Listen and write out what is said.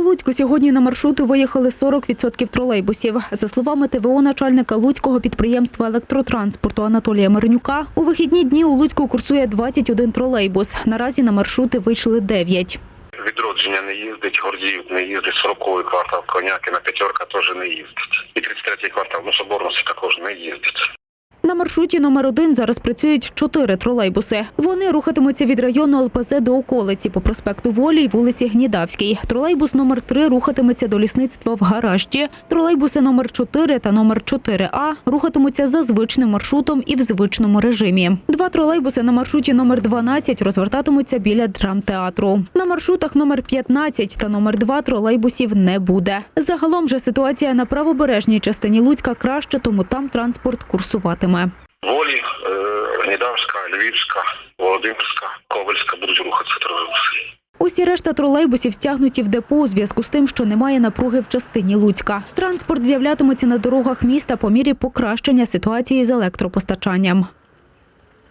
Луцьку сьогодні на маршрути виїхали 40% тролейбусів. За словами ТВО начальника Луцького підприємства електротранспорту Анатолія Мирнюка, у вихідні дні у Луцьку курсує 21 тролейбус. Наразі на маршрути вийшли 9. Відродження не їздить, Гордіїв не їздить, 40-й квартал, Конякина, П'ятерка теж не їздить. І 33-й квартал, ну, Соборності також не їздить. Маршруті номер один зараз працюють чотири тролейбуси. Вони рухатимуться від району ЛПЗ до околиці по проспекту Волі й вулиці Гнідавській. Тролейбус номер три рухатиметься до лісництва в Гаражді. Тролейбуси номер 4 та номер 4А рухатимуться за звичним маршрутом і в звичному режимі. Два тролейбуси на маршруті номер 12 розвертатимуться біля драмтеатру. На маршрутах номер 15 та номер 2 тролейбусів не буде. Загалом же ситуація на правобережній частині Луцька краще, тому там транспорт курсуватиме. Волі, е, Гнідавська, Львівська, Володимирська, Ковальська будуть рухатися тролейбуси. Усі решта тролейбусів стягнуті в депо у зв'язку з тим, що немає напруги в частині Луцька. Транспорт з'являтиметься на дорогах міста по мірі покращення ситуації з електропостачанням.